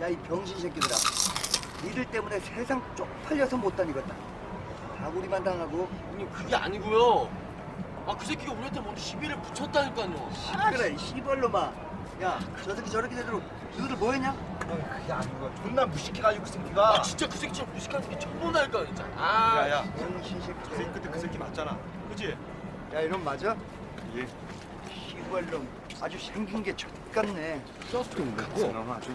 야 이 병신 새끼들아. 니들 때문에 세상 쪽팔려서 못 다니겠다. 다구리만 당하고. 형님 그게 아니고요. 아 그 새끼가 우리한테 먼저 시비를 붙였다니까요. 그래 씨발로마 야저 새끼 저렇게 되도록 너희들 뭐했냐? 형 그게 아니고 존나 무식해가지고 그 새끼가. 아 진짜 그 새끼처럼 무식한 새끼 처음 본다니까 진짜. 아 야야. 병신 그 새끼들. 새끼 그때 그 새끼 맞잖아. 그지? 야 이런 맞아? 예. 씨발놈. 아주 생긴 게 서스도 그거 놈 아주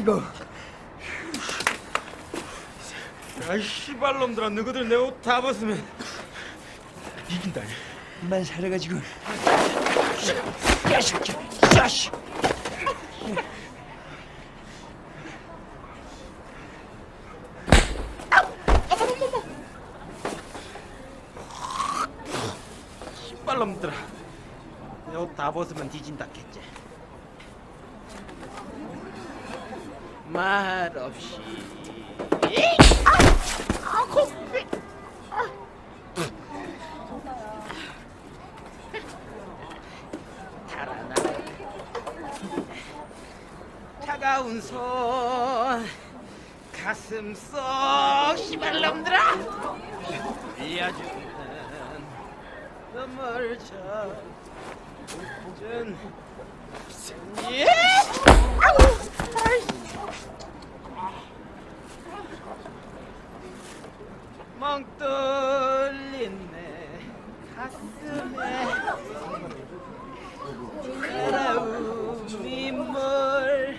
이거. 야이 씨발놈들아 너희들 내 옷 다 벗으면 이긴다. 만 살아가지고. 야 새끼 야 씨. 씨발놈들아 내 옷 다 벗으면 뒤진다 겠지 말 없이. 차가운 손 가슴 속 씨발놈들아 흘려주는 눈물 젖은 예! 내 가슴에 차가운 물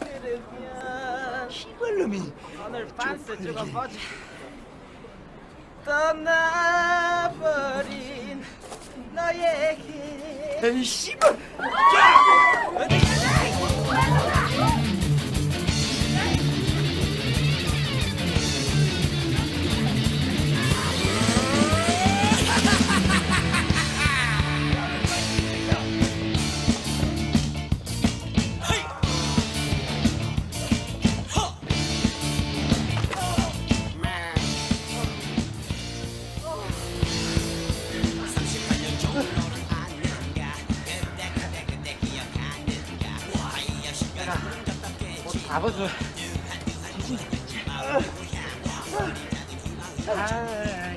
흐르면 씨발놈이. 오늘 반스 주고 보자. 떠나버린 너에게 에이 씨발 다 벗어 아야